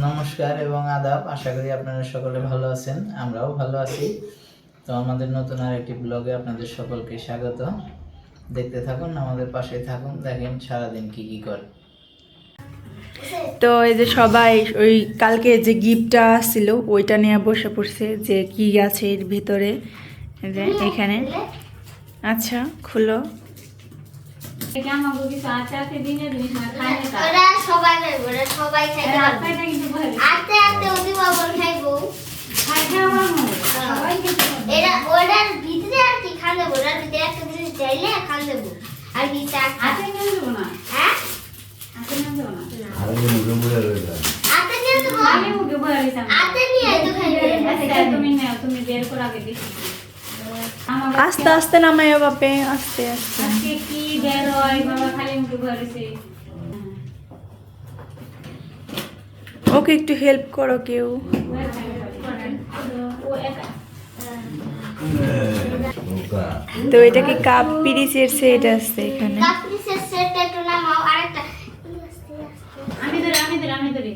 নমস্কার এবং আদাব। আশা করি আপনারা সকলে ভালো আছেন, আমরাও ভালো আছি। তো আমাদের নতুন আর একটি ব্লগে আপনাদের সকলকে স্বাগত। দেখতে থাকুন, আমাদের পাশে থাকুন, দেখেন সারাদিন কি কি করে। তো এই যে সবাই, ওই কালকে যে গিফটটা ছিল ওইটা নিয়ে বসে পড়ছে যে কি আছে এর ভিতরে। এখানে। আচ্ছা খুলো। সবাই সবাই খাইতে এরা পারবে আপনারটা কিন্তু ভয় লাগে। আস্তে আস্তে অতি বাবর খাইবো খায় খায় আমার। সবাই খেতে পারবে। এরা ওটার ভিতরে আর কি খান দেবো ওটার ভিতরে একটা জিনিস চাইলে খান দেবো আর কি হাতে নিয়ে দেবো না। হ্যাঁ হাতে নিয়ে দেবো না। আতে নিয়ে দেবো আমি মুখে ভয় লাগছে আমার। নিয়ে তো খাইবে আচ্ছা, তুমি নাও, তুমি বের করে আগে দেখি। আস্তে আস্তে নামাইও বাপে আস্তে আস্তে আজকে হয় বাবা খালি মুখে ভয় ওকে একটু হেল্প করো কেউ। তো এটা কি কাপ পিরিচের সেট আছে এখানে? কাপড়ি সে সেট একটু নামাও আরেকটা। আমি ধরে আমি ধরে আমি ধরে।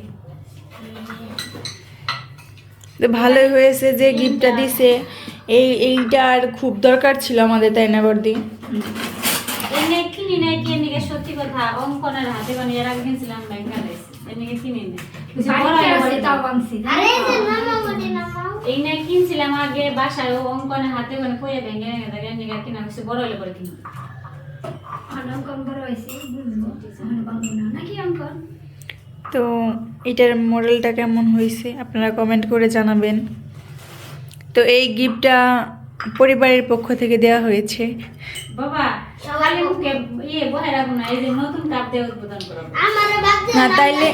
তো ভালোই হয়েছে যে গিফটটা দিছে। এই এইটার খুব দরকার ছিল আমাদের তাই না বর্দি? কিনি নাই কি এনে সত্যি কথা অঙ্কনের হাতে বানিয়ে এর আগে কিনছিলাম ব্যাংকালে এনে কিনি নাই এই নাই কিনছিলাম আগে বাসায় ও অঙ্কনের হাতে ভেঙে ভেঙে থাকে এনে কিনা হচ্ছে বড় হলে পরে কিনি তো এটার মডেলটা কেমন হয়েছে আপনারা কমেন্ট করে জানাবেন। তো এই গিফটটা পরিবারের পক্ষ থেকে দেওয়া হয়েছে। বাবা খালি মুখে ইয়ে না এই যে নতুন কাপ দিয়ে উদ্বোধন করব আমারও বাচ্চা না তাইলে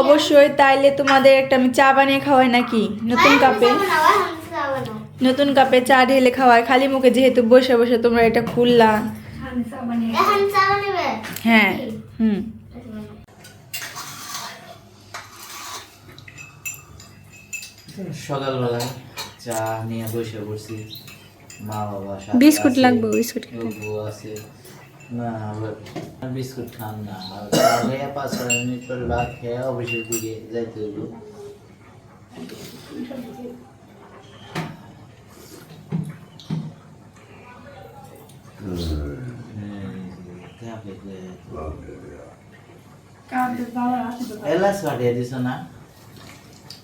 অবশ্যই তাইলে তোমাদের একটা আমি চা বানিয়ে খাওয়াই নাকি? নতুন কাপে। নতুন কাপে চা ঢেলে খাওয়াই। খালি মুখে যেহেতু বসে বসে তোমরা এটা খুললা। হ্যাঁ হুম। সকালবেলা চা নিয়ে বসে পড়ছি। মা বাবা বিস্কুট লাগবে, বিস্কুট আছে। না বিস্কুট খান না। পাঁচ ছয় মিনিট পরে ভাত খেয়ে অফিসের দিকে যাইতে হইব। এলাচ দিছ না?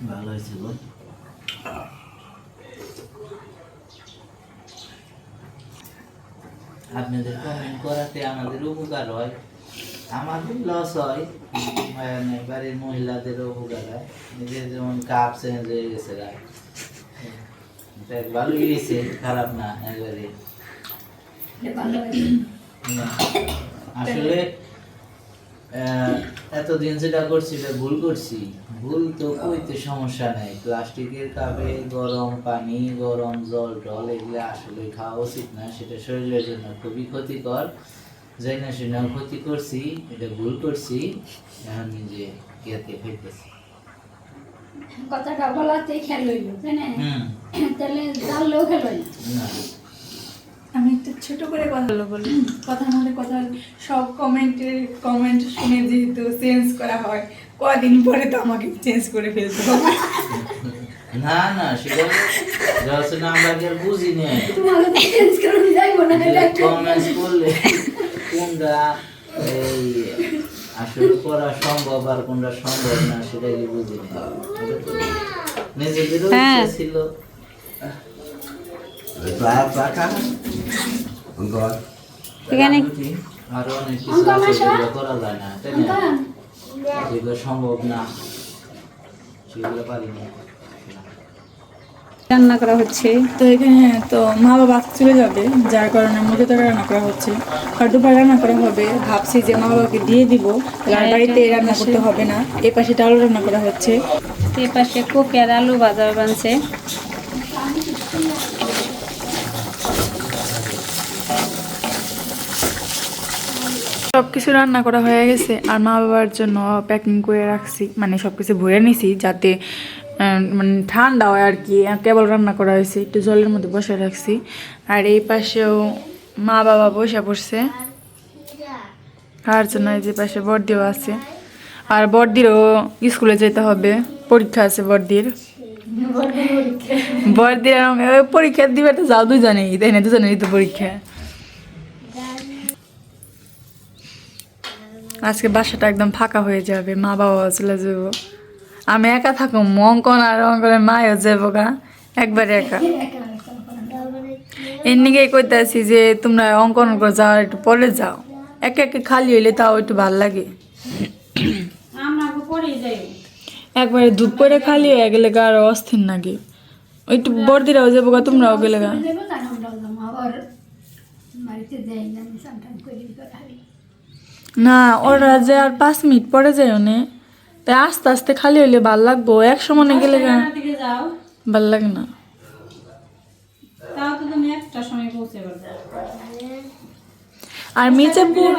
ভালো হয়েছে গো আপনাদের কমেন্ট করাতে আমাদের উপকার হয়। আমাদের লস হয় বাড়ির মহিলাদেরও উপকার হয়। নিজের যেমন কাপ চেঞ্জ হয়ে গেছে ভালোই হয়েছে খারাপ না একবারে আসলে এতদিন যেটা করছি এটা ভুল করছি। ভুল তো কইতে সমস্যা নাই। প্লাস্টিকের কাপে গরম পানি গরম জল টল এগুলো আসলে খাওয়া উচিত না। সেটা শরীরের জন্য খুবই ক্ষতিকর। যাই না সেটাও ক্ষতি করছি এটা ভুল করছি। এখন নিজে কেতে খাইতেছি। কথাটা বলাতে খেয়াল হইল তাই না? তাহলে জানলেও খেয়াল না। আমি একটু ছোট করে কথা বলব বলি। কথার মধ্যে কথা সব কমেন্টের কমেন্ট শুনে যেহেতু চেঞ্জ করা হয় কদিন পরে তো আমাকে চেঞ্জ করে ফেলতে হবে। না না সেটা যখন আমরা কি আর বুঝি না। তোমাকে চেঞ্জ করে যাইব না এটা একটু করলে কোনটা এই আসলে করা সম্ভব আর কোনটা সম্ভব না সেটা কি বুঝি না। নিজেদেরও হ্যাঁ। ইচ্ছা ছিল। এখানে আরও অনেক কিছু আছে যেগুলো করা যায় না তাই না যেগুলো সম্ভব না সেগুলো পারি না রান্না করা হচ্ছে। তো এখানে তো মা বাবা চলে যাবে যার কারণে মুরগি তো রান্না করা হচ্ছে। আর দুপুর রান্না করা হবে। ভাবছি যে মা বাবাকে দিয়ে দিব। বাড়িতে রান্না করতে হবে না। এই পাশে ডাল রান্না করা হচ্ছে। এই পাশে কপি আর আলু ভাজা বানছে। সব কিছু রান্না করা হয়ে গেছে আর মা বাবার জন্য প্যাকিং করে রাখছি। মানে সব কিছু ভরে নিছি যাতে মানে ঠান্ডা হয় আর কি আর কেবল রান্না করা হয়েছে। একটু জলের মধ্যে বসে রাখছি। আর এই পাশেও মা বাবা বসে পড়ছে। খাওয়ার জন্য এই যে পাশে বর্দিও আছে। আর বর্দিরও স্কুলে যেতে হবে। পরীক্ষা আছে বর্দির। বর্দির আর পরীক্ষা দিবে তো যাও দুজনেই তাই না? দুজনেরই তো পরীক্ষা। আজকে বাসাটা একদম ফাঁকা হয়ে যাবে, মা বাবা চলে যাব। আমি একা থাকো অঙ্কন আর অঙ্কনের মায়ও যাব গা, একবারে একা। এর নিকেই কইতাছি যে, তোমরা অঙ্কন করে যাও একটু পরে যাও। একে একে খালি হইলে তাও একটু ভালো লাগে। পরে একবারে ধূপ করে খালি হয়ে গেলে গা আরও অস্থির ওই একটু বর্দিরাও যাব গা, তোমরাও গেলে গা। বাড়িতে যাই না আমি সামটাম করি খালি না ওরা যে আর পাঁচ মিনিট পরে যায় অনে তাই আস্তে আস্তে খালি হইলে ভালো লাগবো। এক সময় গেলে ভালো লাগে না। আর মির্জাপুর।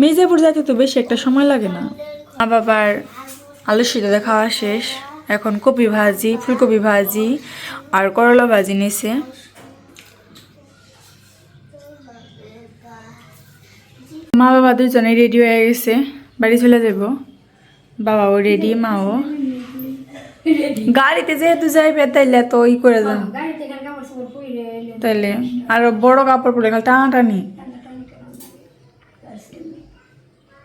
মির্জাপুর যাতে তো বেশি একটা সময় লাগে না। মা বাবার আলু সিদ্ধ খাওয়া শেষ। এখন কপি ভাজি ফুলকপি ভাজি আর করলা ভাজি নিছে। মা বাবা দুজনে রেডি হয়ে গেছে। বাড়ি চলে যাব। বাবাও রেডি মাও। গাড়িতে যেহেতু যাইবে তাইলে তো ই করে যান এলে তাইলে আর বড় কাপড় পরে গেল টানাটানি। টানাটানি করে না। তার জন্য।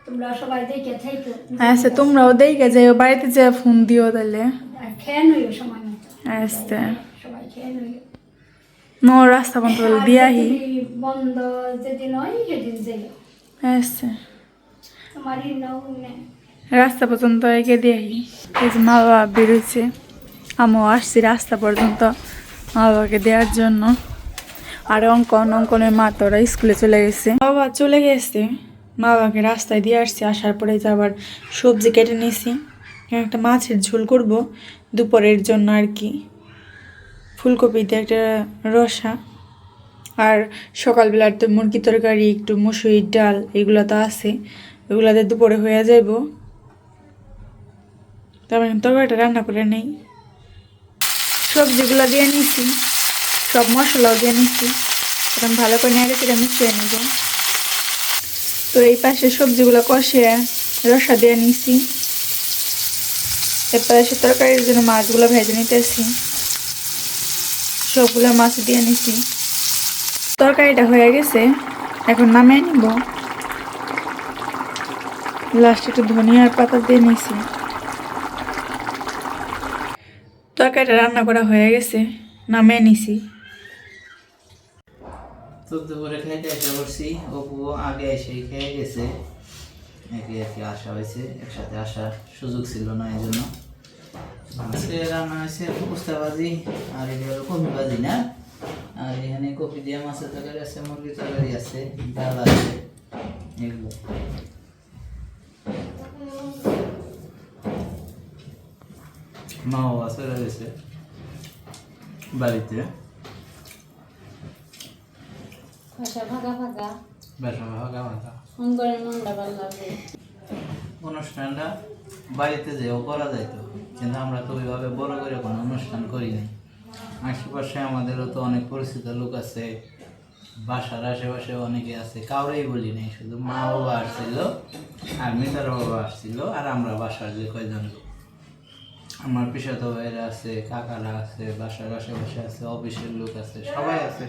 তোমরা সবাই দেখে থাইতো আচ্ছা তোমরাও দেখে যাইও বাড়িতে যে ফোন দিও নইও আচ্ছা নো রাস্তা কন্ট্রোল দিয়াহি। বন্ধ যেদিন হয় সেদিন যাই আচ্ছা রাস্তা পর্যন্ত এগিয়ে দিয়াহি এই যে মা বাবা বেরোচ্ছে। আমিও আসছি রাস্তা পর্যন্ত মা বাবাকে দেওয়ার জন্য। আর অঙ্কন অঙ্কনের মা তো ওরা স্কুলে চলে গেছে। বাবা চলে গেছে। মা বাবাকে রাস্তায় দিয়ে আসছি। আসার পরে যে আবার সবজি কেটে নিয়েছি একটা মাছের ঝোল করব। দুপুরের জন্য আর কি। ফুলকপিতে একটা রসা। আর সকালবেলার তো মুরগি তরকারি, একটু মুসুরির ডাল, এগুলো তো আছে। এগুলাতে দুপুরে হয়ে যাইব। তারপরে তরকারিটা রান্না করে নেই। সবজিগুলো দিয়ে নিছি, সব মশলাও দিয়ে নিছি। এখন ভালো করে নেড়ে চেড়ে মিশিয়ে নেব। তো এই পাশে সবজিগুলো কষিয়ে রসা দিয়ে নিছি। এরপরে সে তরকারির জন্য মাছগুলো ভেজে নিতেছি। সবগুলো মাছ দিয়ে নিছি। তরকারিটা হয়ে গেছে। এখন নামিয়ে নিব। লাস্টে একটু ধনিয়ার পাতা দিয়ে নিছি। তরকারিটা রান্না করা হয়ে গেছে। নামিয়ে নিছি। এসে আগে এসেই খেয়ে গেছে। একে আসা হয়েছে। একসাথে আসার সুযোগ ছিল না এই জন্য রান্না হয়েছে আর এটা হলো না? আর এখানে কপি দিয়ে মাছের তরকারি আছে মুরগির তরকারি আছে ডাল আছে এগুলো। মা বাবা চলে গেছে বাড়িতে। ভাষা ভাগা ভাগা। মনটা ভালো অনুষ্ঠানটা বাড়িতে যেও করা যাইতো কিন্তু আমরা তো ওইভাবে বড় করে কোনো অনুষ্ঠান করি নাই। আশেপাশে আমাদেরও তো অনেক পরিচিত লোক আছে, বাসার আশেপাশে অনেকে আছে, কাউরেই বলি নাই, শুধু মা বাবা আসছিল আর মিতার বাবা আসছিল আর আমরা বাসার যে কয়জন লোক। আমার পিসাত ভাইরা আছে, কাকারা আছে, বাসার আশেপাশে আছে, অফিসের লোক আছে, সবাই আছে।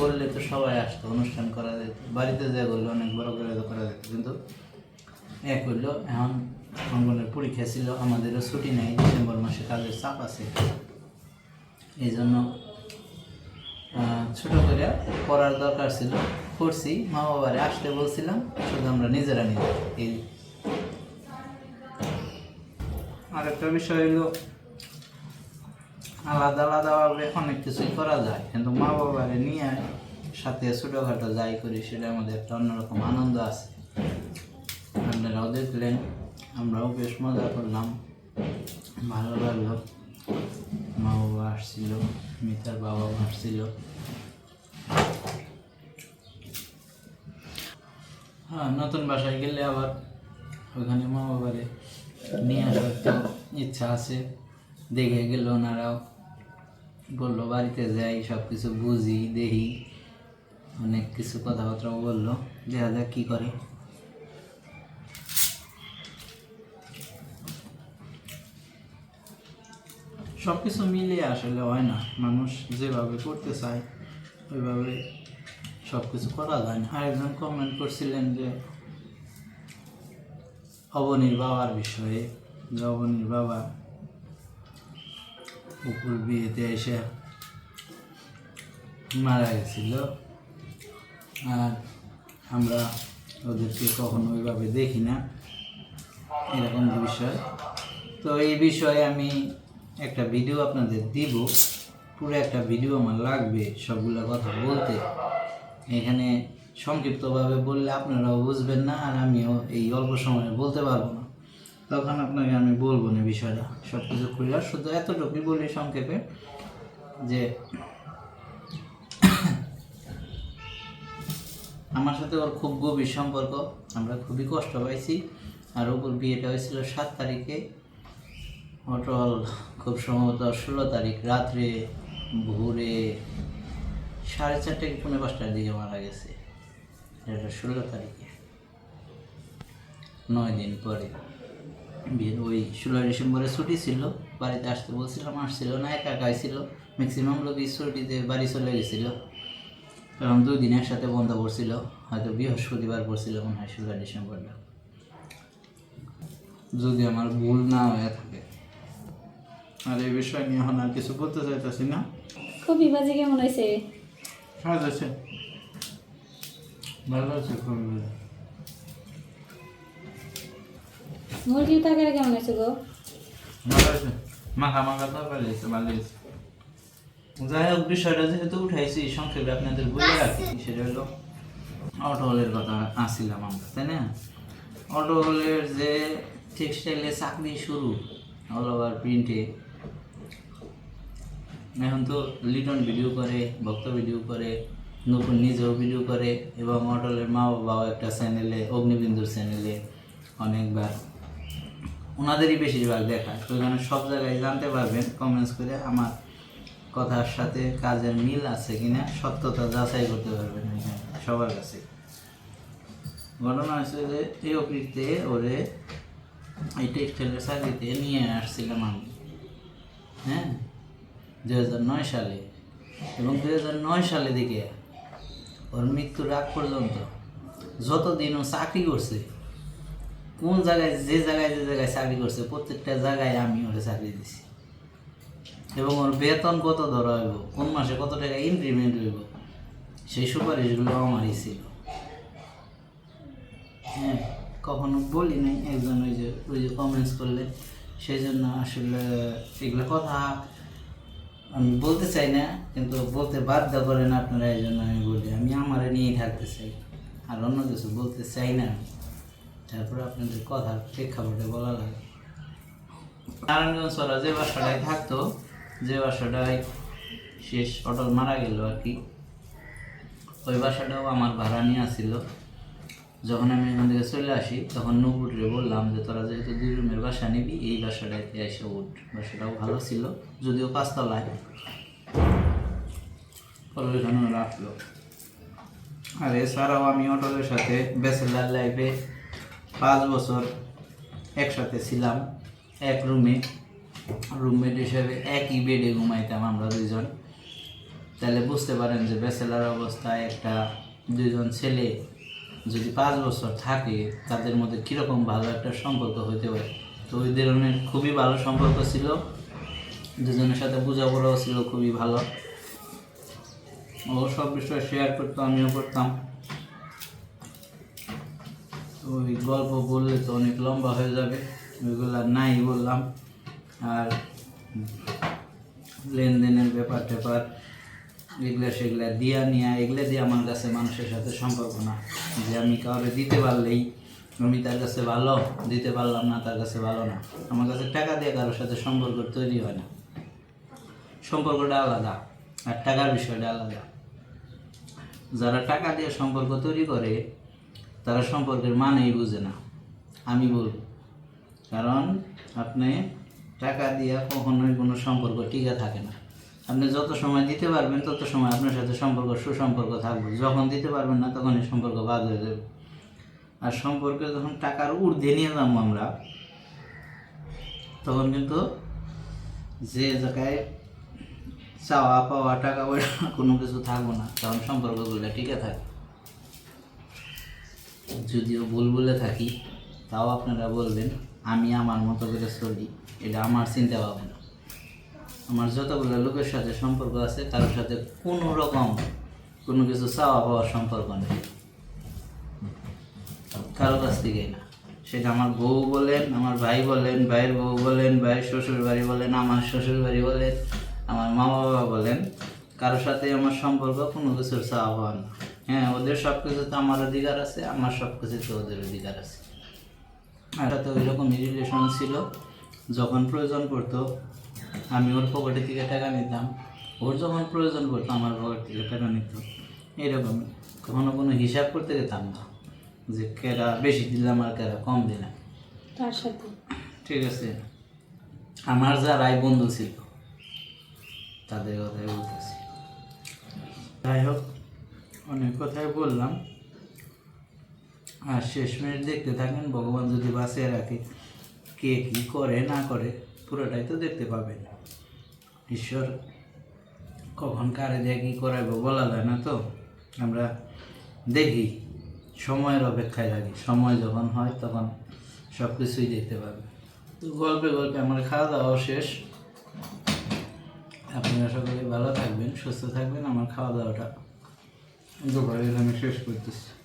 বললে তো সবাই আসতো, অনুষ্ঠান করা যেত, বাড়িতে যা বললে অনেক বড় করে করা যেত, কিন্তু এক হইল, এখন অঙ্গনের পরীক্ষা ছিল, আমাদেরও ছুটি নেই, ডিসেম্বর মাসে কাজের চাপ আছে। এই জন্য ছোট করে পড়ার দরকার ছিল। করছি মা বাবারে আসতে বলছিলাম, শুধু আমরা নিজেরা নিজে এই আরেকটা বিষয় হলো আলাদা আলাদাভাবে অনেক কিছুই করা যায়, কিন্তু মা বাবারে নিয়ে সাথে ছোটোখাটো যাই করি, সেটা আমাদের একটা অন্যরকম আনন্দ আছে। আপনারাও দেখলেন, আমরাও বেশ মজা করলাম, ভালো লাগল। মা বাবা আসছিল, মিতার বাবাও আসছিল। হ্যাঁ নতুন বাসায় গেলে আবার ওখানে মা বাবারে নিয়ে আসার ইচ্ছা আছে। দেখে গেল ওনারাও। বলল, বাড়িতে যাই সব কিছু বুঝি, দেখি। অনেক কিছু কথাবার্তাও বলল, দেখা যাক কী করে। সব কিছু মিলিয়ে আসলে হয় না। মানুষ যেভাবে করতে চায়, ওইভাবে সব কিছু করা যায় না। আরেকজন কমেন্ট করছিলেন যে অবনীর বাবার বিষয়ে, যে অবনীর বাবা উপর বিয়েতে এসে মারা গেছিল। আর আমরা ওদেরকে কখনো ওইভাবে দেখি না। এরকম বিষয় তো এই বিষয়ে আমি একটা ভিডিও আপনাদের দিব। পুরো একটা ভিডিও আমার লাগবে সবগুলো কথা বলতে। এখানে সংক্ষিপ্তভাবে বললে আপনারাও বুঝবেন না আর আমিও এই অল্প সময়ে বলতে পারব না। তখন আপনাকে আমি বলব না বিষয়টা। সব কিছু খুলে শুধু এতটুকুই বলি সংক্ষেপে যে আমার সাথে ওর খুব গভীর সম্পর্ক। আমরা খুবই কষ্ট পাইছি। আর ওপর বিয়েটা হয়েছিল সাত তারিখে। অটল খুব সম্ভবত ষোলো তারিখ রাত্রে ভোরে সাড়ে চারটে পৌনে পাঁচটার দিকে মারা গেছে। এটা ষোলো তারিখে। নয় দিন পরে। ওই ষোলো ডিসেম্বরে ছুটি ছিল, বাড়িতে আসতে বলছিলাম, আসছিল না, একা একাই ছিল। ম্যাক্সিমাম লোকই ছুটিতে বাড়ি চলে গেছিল। কারণ দুই দিন একসাথে বন্ধ পড়ছিল, হয়তো বৃহস্পতিবার পড়ছিল মনে হয় ষোলো ডিসেম্বরটা। যদি আমার ভুল না হয়ে থাকে আর এই বিষয় নিয়ে এখন আর কিছু বলতে চাইতেছি না। কপি বাজে কেমন হয়েছে সহজ আছে। ভালো আছে খুবই ভালো মুরগির তরকারি কেমন হয়েছে গো? ভালো আছে। মাখা মাখা তো ভালো হয়েছে ভালো হয়েছে যাই হোক বিষয়টা যেহেতু উঠাইছি সংক্ষেপে আপনাদের বলে রাখি সেটা হলো অটোহলের কথা আসছিলাম আমরা তাই না? অটোহলের যে টেক্সটাইলে চাকরি শুরু অল ওভার প্রিন্টে এখন তো লিটন ভিডিও করে, ভক্ত ভিডিও করে, নতুন নিজেও ভিডিও করে এবং অটলের মা বাবাও একটা চ্যানেলে, অগ্নিবিন্দুর চ্যানেলে অনেকবার। ওনাদেরই বেশিরভাগ দেখায় তো ওইখানে সব জায়গায় জানতে পারবেন কমেন্টস করে আমার কথার সাথে কাজের মিল আছে কিনা, সত্যতা যাচাই করতে পারবেন এখানে, সবার কাছে। ঘটনা হচ্ছে যে, এই অকৃত্যে ওরে এই টেক্সটাইলের চাকরিতে নিয়ে আসছিলাম আমি। হ্যাঁ? সালে এবং দু হাজার নয় সালে ওর মৃত্যুর আগ পর্যন্ত যতদিন ও চাকরি করছে, কোন জায়গায় যে জায়গায় যে জায়গায় চাকরি করছে, প্রত্যেকটা জায়গায় আমি ওরে চাকরি দিছি। এবং ওর বেতন কত ধরা হইব, কোন মাসে কত টাকা ইনক্রিমেন্ট হইব, সেই সুপারিশগুলো আমারই ছিল। হ্যাঁ কখনো বলি নাই, একজন ওই যে ওই যে কমেন্টস করলে, সেই জন্য আসলে এগুলো কথা আমি বলতে চাই না, কিন্তু বলতে বাধ্য করেন আপনারা এই জন্য আমি বলি, আমি আমারে নিয়েই থাকতে চাই, আর অন্য কিছু বলতে চাই না। তারপরে আপনাদের কথার প্রেক্ষাপটে বলা লাগে। নারায়ণগঞ্জ সরা যে বাসাটায় থাকতো, যে বাসাটায় শেষ অটল মারা গেল আর কি, ওই বাসাটাও আমার ভাড়া নিয়ে আসছিল যখন আমি এখান থেকে চলে আসি, তখন নবুটরে বললাম যে, তোরা যেহেতু দুই রুমের বাসা নিবি, এই বাসাটাতে এসে উঠ। বাসাটাও ভালো ছিল, যদিও পাঁচতলায়। পরে ওইখানে রাখল আর এছাড়াও আমি অটলের সাথে ব্যাচেলার লাইফে পাঁচ বছর একসাথে ছিলাম, এক রুমে। রুমমেট হিসেবে একই বেডে ঘুমাইতাম আমরা দুইজন। তাহলে বুঝতে পারেন যে, ব্যাচেলার অবস্থায় একটা দুইজন ছেলে যদি পাঁচ বছর থাকে, তাদের মধ্যে কীরকম ভালো একটা সম্পর্ক হইতে পারে? তো ওই ধরনের খুবই ভালো সম্পর্ক ছিল। দুজনের সাথে বোঝাপড়াও ছিল খুবই ভালো। ও সব বিষয় শেয়ার করতো, আমিও করতাম। তো ওই গল্প বললে তো অনেক লম্বা হয়ে যাবে, ওইগুলো নাই বললাম। আর লেনদেনের ব্যাপার ট্যাপার, এগুলা সেগুলা দিয়া নিয়া, এগুলা দিয়ে আমার কাছে মানুষের সাথে সম্পর্ক না। যে আমি কাউরে দিতে পারলেই আমি তার কাছে ভালো, দিতে পারলাম না, তার কাছে ভালো না। আমার কাছে টাকা দিয়ে কারোর সাথে সম্পর্ক তৈরি হয় না। সম্পর্কটা আলাদা, আর টাকার বিষয়টা আলাদা। যারা টাকা দিয়ে সম্পর্ক তৈরি করে, তারা সম্পর্কের মানেই বুঝে না। আমি বলব কারণ আপনি টাকা দিয়ে কখনোই কোনো সম্পর্ক টিকে থাকে না। আপনি যত সময় দিতে পারবেন, তত সময় আপনার সাথে সম্পর্ক, সুসম্পর্ক থাকবে। যখন দিতে পারবেন না তখন এই সম্পর্ক বাদ হয়ে যাবে। আর সম্পর্কে যখন টাকার ঊর্ধ্বে নিয়ে যাব আমরা, তখন কিন্তু যে জায়গায় চাওয়া, পাওয়া, টাকা পয়সা, কোনো কিছু থাকব না, তখন সম্পর্কগুলো টিকে থাকে। যদিও ভুল বলে থাকি, তাও আপনারা বলবেন, আমি আমার মতো করে চলি, এটা আমার চিন্তা ভাবনা আমার যতগুলো লোকের সাথে সম্পর্ক আছে, কারোর সাথে কোনো রকম কোনো কিছু চাওয়া পাওয়ার সম্পর্ক নেই। কারও কাছ থেকেই না। সেটা আমার বউ বলেন, আমার ভাই বলেন, ভাইয়ের বউ বলেন, ভাইয়ের শ্বশুর বাড়ি বলেন, আমার শ্বশুর বাড়ি বলেন, আমার মা বাবা বলেন, কারোর সাথে আমার সম্পর্ক কোনো কিছুর চাওয়া পাওয়া না। হ্যাঁ ওদের সব কিছুতে আমার অধিকার আছে, আমার সব কিছুতে ওদের অধিকার আছে। আর তো ওই রকমই রিলেশন ছিল, যখন প্রয়োজন পড়তো আমি ওর পকেটে থেকে টাকা নিতাম। ওর যখন প্রয়োজন পড়তো আমার পকেট থেকে টাকা নিত। এরকম। কখনো কোনো হিসাব করতে যেতাম না যে কেরা বেশি দিলাম আর কেরা কম দিলাম তার সাথে। ঠিক আছে? আমার যারাই বন্ধু ছিল তাদের কথাই বলতেছি। যাই হোক অনেক কথাই বললাম। আর শেষ মিনিট দেখতে থাকেন ভগবান যদি বাঁচিয়ে রাখে কে কি করে না করে। পুরোটাই তো দেখতে পাবেন। ঈশ্বর কখন কারে দিয়ে কী করাইবো বলা যায় না তো? আমরা দেখি, সময়ের অপেক্ষায় থাকি। সময় যখন হয় তখন সব কিছুই দেখতে পাবে তো গল্পে গল্পে আমার খাওয়া দাওয়াও শেষ। আপনারা সকলে ভালো থাকবেন, সুস্থ থাকবেন। আমার খাওয়া দাওয়াটা দুপুরে আমি শেষ করতেছি।